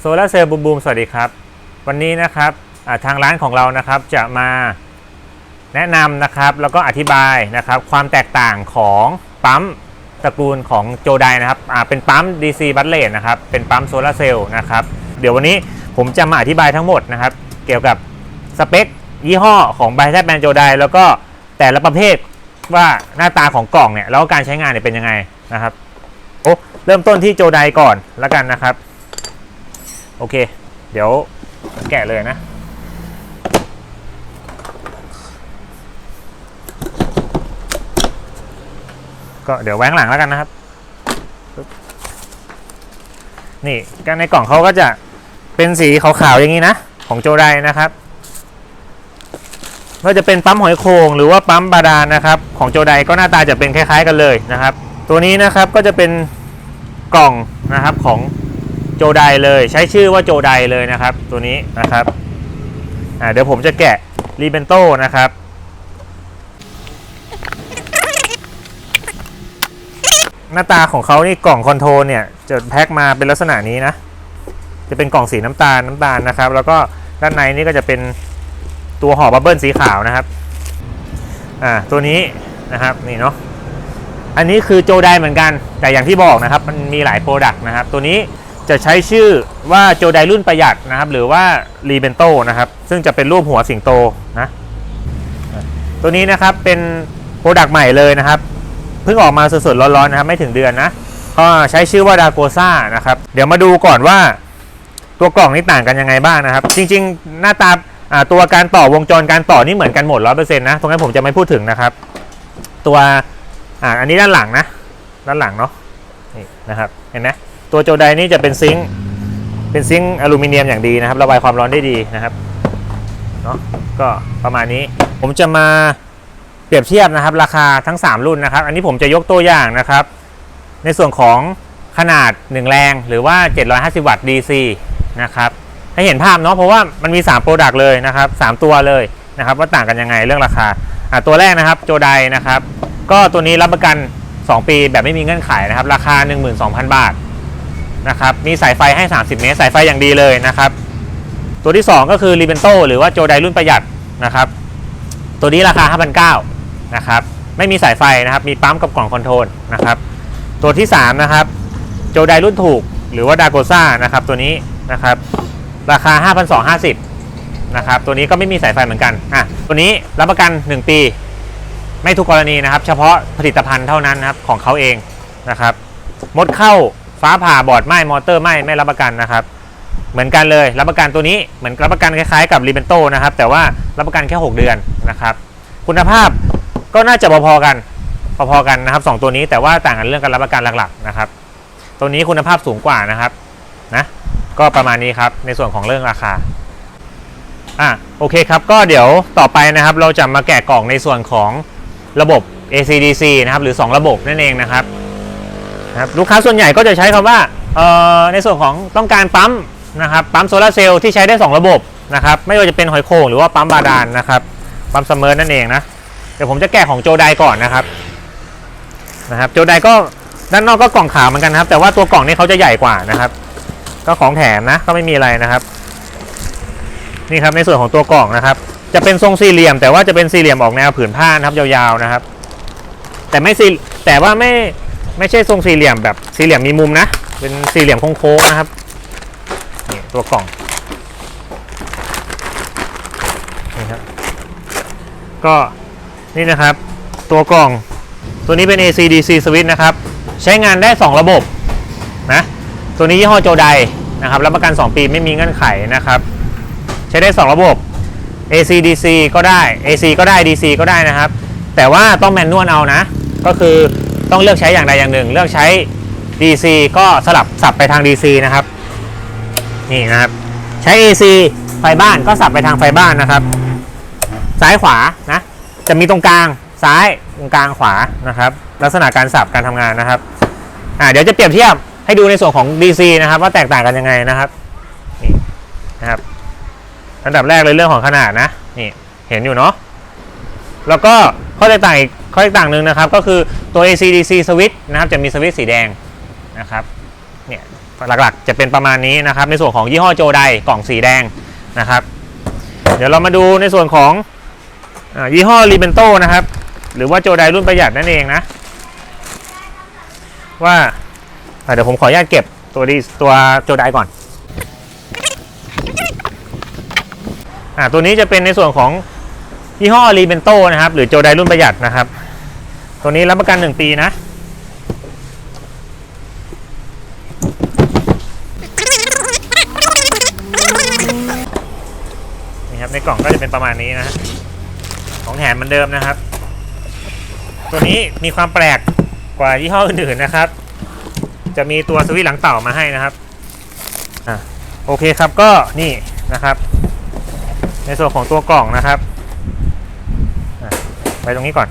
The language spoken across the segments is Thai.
โซลาเซลล์บูมบูมสวัสดีครับ วันนี้นะครับทางร้านของเรานะครับจะมาแนะนำนะครับแล้วก็อธิบายนะครับความแตกต่างของปั๊มตระกูลของโจไดนะครับเป็นปั๊ม DC บัตเลตนะครับเป็นปั๊มโซลาเซลล์นะครับเดี๋ยววันนี้ผมจะมาอธิบายทั้งหมดนะครับ เกี่ยวกับสเปค ยี่ห้อของไบแทบแมนโจไดแล้วก็แต่ละประเภทว่าหน้าตาของกล่องเนี่ยแล้วก็การใช้งานเนี่ยเป็นยังไงนะครับโอ้เริ่มต้นที่โจไดก่อนแล้วกันนะครับ โอเค เดี๋ยวแกะเลยนะ ก็เดี๋ยวแหวงหลังแล้วกันนะครับ นี่ก็ในกล่องเขาก็จะเป็นสีขาวๆอย่างนี้นะ ของโจไดนะครับไม่ว่าจะเป็นปั๊มหอยโขงหรือว่าปั๊มบาดาลนะครับ ของโจไดก็หน้าตาจะเป็นคล้าย ๆ กันเลยนะครับ ตัวนี้นะครับก็จะเป็นกล่องนะครับของ โจไดเลยใช้ชื่อว่าโจไดเลยนะครับ ตัวนี้นะครับอ่าเดี๋ยวผมจะแกะรีเบนโตนะครับ หน้าตาของเขานี่กล่องคอนโทรลเนี่ยจะแพ็คมาเป็นลักษณะนี้นะ จะเป็นกล่องสีน้ำตาลน้ำตาลนะครับ แล้วก็ด้านในนี่ก็จะเป็นตัวห่อบับเบิลสีขาวนะครับอ่าตัวนี้นะครับนี่เนาะอันนี้คือโจไดเหมือนกัน แต่อย่างที่บอกนะครับ มันมีหลายโปรดักต์นะครับ ตัวนี้ จะใช้ชื่อว่าโจไดรุ่นประหยัดนะครับ หรือว่ารีเบนโตนะครับ ซึ่งจะเป็นรูปหัวสิงโตนะ ตัวนี้นะครับเป็นโปรดักต์ใหม่เลยนะครับ เพิ่งออกมาสดๆร้อนๆนะครับ ไม่ถึงเดือนนะก็ใช้ชื่อว่าดาโกซ่านะครับ เดี๋ยวมาดูก่อนว่าตัวกล่องนี่ต่างกันยังไงบ้างนะครับ จริงๆ หน้าตาตัวการต่อวงจรการต่อนี่เหมือนกันหมดร้อยเปอร์เซ็นต์นะ ตรงนั้นผมจะไม่พูดถึงนะครับ ตัวออันนี้ด้านหลังนะ ด้านหลังเนาะนี่นะครับ เห็นไหม ตัวโจไดนี่จะเป็นซิงค์เป็นซิงค์อลูมิเนียมอย่างดีนะครับ ระบายความร้อนได้ดีนะครับเนาะก็ประมาณนี้ ผมจะมาเปรียบเทียบนะครับ ราคาทั้ง 3 รุ่นนะครับ อันนี้ผมจะยกตัวอย่างนะครับ ในส่วนของขนาด 1 แรงหรือว่า 750 วัตต์ DC นะครับให้เห็นภาพเนาะเพราะว่ามันมี3โปรดักต์เลยนะครับ3ตัวเลยนะครับ ว่าต่างกันยังไงเรื่องราคาอะตัวแรกนะครับโจไดนะครับ ก็ตัวนี้รับประกัน 2 ปีแบบไม่มีเงื่อนไขนะครับ ราคา 12,000 บาท นะครับมีสายไฟให้ 30 เมตร สายไฟอย่างดีเลยนะครับ ตัวที่ 2 ก็คือ r i b e n t o หรือว่าโจไดรุ่นประหยัดนะครับ ตัวนี้ราคา 5,900นะครับไม่มีสายไฟนะครับ มีปั๊มกับกล่องคอนโทรลนะครับ ตัวที่ 3 นะครับ โจไดรุ่นถูกหรือว่าดาโกซ่านะครับตัวนี้นะครับ ราคา 5,250นะครับตัวนี้ก็ไม่มีสายไฟเหมือนกันอะตัวนี้รับประกัน 1 ปี ไม่ทุกกรณีนะครับ เฉพาะผลิตภัณฑ์เท่านั้นนะครับของเขาเองนะครับมดเข้า ฟ้าผ่าบอร์ดไหม้มอเตอร์ไหม้ไม่รับประกันนะครับ เหมือนกันเลยรับประกันตัวนี้เหมือนรับประกันคล้ายๆกับรีเบนโตนะครับ แต่ว่ารับประกันแค่ 6 เดือนนะครับ คุณภาพก็น่าจะพอๆกันพอๆกันนะครับสองตัวนี้แต่ว่าต่างกันเรื่องการรับประกันหลักๆนะครับ ตัวนี้คุณภาพสูงกว่านะครับนะก็ประมาณนี้ครับในส่วนของเรื่องราคาอะโอเคครับก็เดี๋ยวต่อไปนะครับ เราจะมาแกะกล่องในส่วนของระบบ ACDC นะครับหรือ 2 ระบบนั่นเองนะครับ นะครับลูกค้าส่วนใหญ่ก็จะใช้คำว่าในส่วนของต้องการปั๊มนะครับปั๊มโซลาเซลล์ที่ใช้ได้ 2 ระบบนะครับไม่ว่าจะเป็นหอยโข่งหรือว่าปั๊มบาดาลนะครับปั๊มเสมอนั่นเองนะเดี๋ยวผมจะแกะของโจไดก่อนนะครับนะครับโจไดก็ด้านนอกก็กล่องขาวเหมือนกันครับ แต่ว่าตัวกล่องนี้เขาจะใหญ่กว่านะครับ ก็ของแถมนะก็ไม่มีอะไรนะครับ นี่ครับในส่วนของตัวกล่องนะครับ จะเป็นทรงสี่เหลี่ยม แต่ว่าจะเป็นสี่เหลี่ยมออกแนวผืนผ้านะครับยาวๆนะครับ แต่ไม่สี่แต่ว่าไม่ ไม่ใช่ทรงสี่เหลี่ยมแบบสี่เหลี่ยมมีมุมนะ เป็นสี่เหลี่ยมโค้งๆนะครับนี่ตัวกล่องนี่ครับก็นี่นะครับ ตัวกล่องตัวนี้เป็น AC/DC switch นะครับ ใช้งานได้ 2 ระบบนะตัวนี้ยี่ห้อโจไดนะครับรับประกัน 2 ปีไม่มีเงื่อนไขนะครับ ใช้ได้ 2 ระบบ AC/DC ก็ได้ AC ก็ได้ DC ก็ได้นะครับ แต่ว่าต้องแมนนวลเอานะ ก็คือ ต้องเลือกใช้อย่างใดอย่างหนึ่ง เลือกใช้ DC ก็สลับสับไปทาง DC นะครับ นี่นะครับ ใช้ AC ไฟบ้านก็สับไปทางไฟบ้านนะครับ ซ้ายขวานะจะมีตรงกลางซ้ายตรงกลางขวานะครับ ลักษณะการสับการทำงานนะครับอ่าเดี๋ยวจะเปรียบเทียบให้ดูในส่วนของ DC นะครับว่าแตกต่างกันยังไงนะครับนี่นะครับอันดับแรกเลยเรื่องของขนาดนะนี่เห็นอยู่เนาะแล้วก็ข้อแตกต่างอีก ข้อแตกต่างหนึ่งนะครับก็คือตัว AC/DC switch นะครับจะมีสวิตช์สีแดงนะครับเนี่ยหลักๆจะเป็นประมาณนี้นะครับ ในส่วนของยี่ห้อโจไดกล่องสีแดงนะครับ เดี๋ยวเรามาดูในส่วนของอยี่ห้อรีเบนโตนะครับ หรือว่าโจไดรุ่นประหยัดนั่นเองนะ ว่าเดี๋ยวผมขออนุญาตเก็บตัวดีตัวโจไดก่อนอ่าตัวนี้จะเป็นในส่วนของยี่ห้อรีเบนโตนะครับ หรือโจไดรุ่นประหยัดนะครับ ตัวนี้รับประกัน1ปีนะ นี่ครับในกล่องก็จะเป็นประมาณนี้นะฮะของแถมเหมือนเดิมนะครับ ตัวนี้มีความแปลกกว่ายี่ห้ออื่นๆนะครับ จะมีตัวสวิตหลังเต่ามาให้นะครับอะโอเคครับก็นี่นะครับ ในส่วนของตัวกล่องนะครับไปตรงนี้ก่อน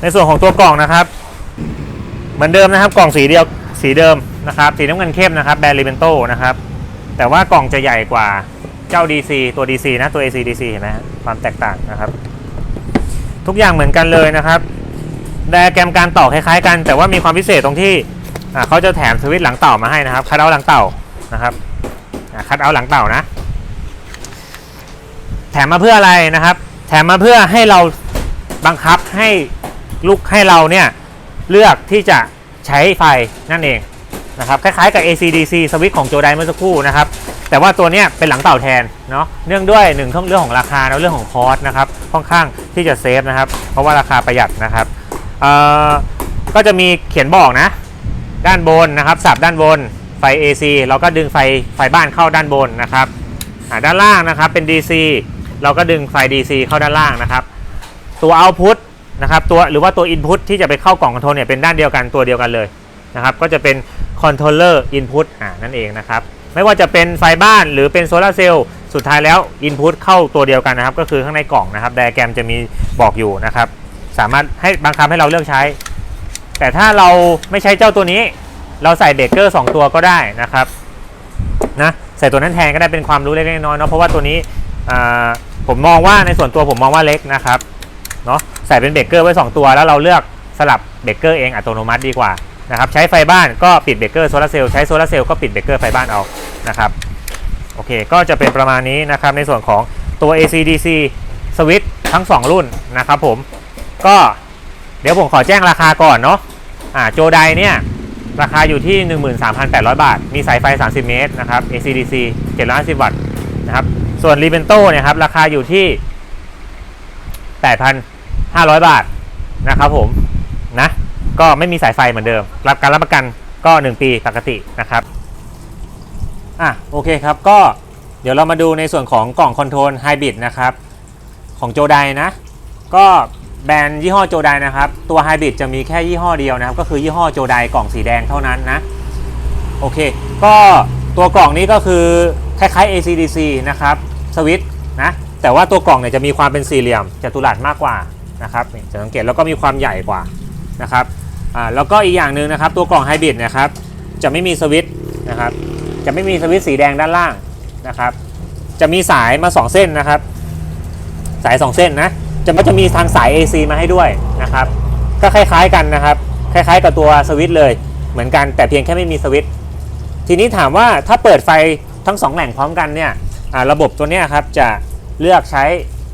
ในส่วนของตัวกล่องนะครับ เหมือนเดิมนะครับ กล่องสีเดียวสีเดิมนะครับ สีน้ำเงินเข้มนะครับแบรนด์ลิเบนโตนะครับ แต่ว่ากล่องจะใหญ่กว่าเจ้า DC ตัว DC นะตัว AC DC เห็นไหมฮะความแตกต่างนะครับ ทุกอย่างเหมือนกันเลยนะครับไดอะแกรมการต่อคล้ายๆ กัน แต่ว่ามีความพิเศษตรงที่เขาจะแถมสวิตช์หลังเต่ามาให้นะครับคัดเอาท์หลังเต่านะครับคัดเอาท์หลังเต่านะ แถมมาเพื่ออะไรนะครับ แถมมาเพื่อให้เราบังคับให้ ลูกให้เราเนี่ยเลือกที่จะใช้ไฟนั่นเองนะครับคล้ายๆกับ AC/DC สวิตช์ของโจไดเมื่อสักครู่นะครับ แต่ว่าตัวเนี้ยเป็นหลังเต่าแทนเนาะเนื่องด้วยหนึ่งเรื่องของราคาแล้วเรื่องของคอสนะครับค่อนข้างที่จะเซฟนะครับเพราะว่าราคาประหยัดนะครับก็จะมีเขียนบอกนะ ด้านบนนะครับสับด้านบนไฟ AC เราก็ดึงไฟไฟบ้านเข้าด้านบนนะครับด้านล่างนะครับเป็น DC เราก็ดึงไฟ DC เข้าด้านล่างนะครับ ตัว output นะครับตัวหรือว่าตัว input ที่จะไปเข้ากล่องคอนโทรลเนี่ยเป็นด้านเดียวกันตัวเดียวกันเลยนะครับก็จะเป็น controller input อ่านั่นเองนะครับไม่ว่าจะเป็นไฟบ้านหรือเป็นโซลาร์เซลล์สุดท้ายแล้ว input เข้าตัวเดียวกันนะครับ ก็คือข้างในกล่องนะครับไดอะแกรมจะมีบอกอยู่นะครับ สามารถให้บังคับให้เราเลือกใช้ แต่ถ้าเราไม่ใช้เจ้าตัวนี้ เราใส่เบรกเกอร์2ตัวก็ได้นะครับนะใส่ตัวนั้นแทนก็ได้เป็นความรู้เล็กๆน้อยๆเนาะเพราะว่าตัวนี้ผมมองว่าในส่วนตัวผมมองว่าเล็กนะครับ ใส่เป็นเบรกเกอร์ไว้ 2 ตัว แล้วเราเลือกสลับเบรกเกอร์เองอัตโนมัติดีกว่านะครับใช้ไฟบ้านก็ปิดเบรกเกอร์โซลาร์เซลล์ใช้โซลาร์เซลล์ก็ปิดเบรกเกอร์ไฟบ้านเอานะครับโอเคก็จะเป็นประมาณนี้นะครับในส่วนของตัว AC/DC สวิตช์ทั้ง 2 รุ่นนะครับผมก็เดี๋ยวผมขอแจ้งราคาก่อนเนาะอ่าโจไดเนี่ยราคาอยู่ที่ 13,800 บาท มีสายไฟ 30 เมตรนะครับ AC/DC 750 วัตต์นะครับส่วน r i b e n t o เนี่ยครับราคาอยู่ที่ 500 บาทนะครับผมนะก็ไม่มีสายไฟเหมือนเดิม รับการรับประกันก็ 1 ปีปกตินะครับอะโอเคครับก็เดี๋ยวเรามาดูในส่วนของกล่องคอนโทรลไฮบริดนะครับของโจไดนะ ก็แบรนด์ยี่ห้อโจไดนะครับ ตัวไฮบริดจะมีแค่ยี่ห้อเดียวนะครับ ก็คือยี่ห้อโจไดกล่องสีแดงเท่านั้นนะ โอเค ก็ตัวกล่องนี้ก็คือคล้ายๆ ACDC นะครับสวิตช์นะแต่ว่าตัวกล่องเนี่ยจะมีความเป็นสี่เหลี่ยมจัตุรัสมากกว่า นะครับจะสังเกตแล้วก็มีความใหญ่กว่านะครับอ่าแล้วก็อีกอย่างหนึ่งนะครับ ตัวกล่องไฮบริดนะครับ จะไม่มีสวิตช์นะครับ จะไม่มีสวิตช์สีแดงด้านล่างนะครับ จะมีสายมา 2 เส้นนะครับ สาย 2 เส้นนะจะมันจะมีทางสาย AC มาให้ด้วยนะครับ ก็คล้าย ๆกันนะครับ คล้ายๆ กับตัวสวิตช์เลย เหมือนกันแต่เพียงแค่ไม่มีสวิตช์ทีนี้ถามว่าถ้าเปิดไฟทั้ง 2 แหล่งพร้อมกันเนี่ยระบบตัวนี้ครับจะเลือกใช้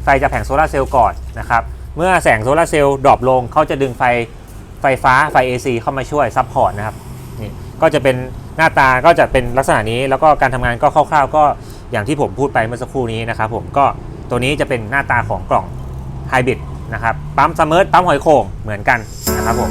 ไฟจากแผงโซลาเซลล์ก่อนนะครับ เมื่อแสงโซลาร์เซลล์ดรอปลงเขาจะดึงไฟไฟฟ้าไฟ AC เข้ามาช่วยซัพพอร์ตนะครับนี่ก็จะเป็นหน้าตาก็จะเป็นลักษณะนี้ แล้วก็การทำงานก็คร่าวๆ ก็อย่างที่ผมพูดไปเมื่อสักครู่นี้นะครับผมก็ตัวนี้จะเป็นหน้าตาของกล่องไฮบริดนะครับปั๊มซัมเมอร์ปั๊มหอยโข่งเหมือนกันนะครับผม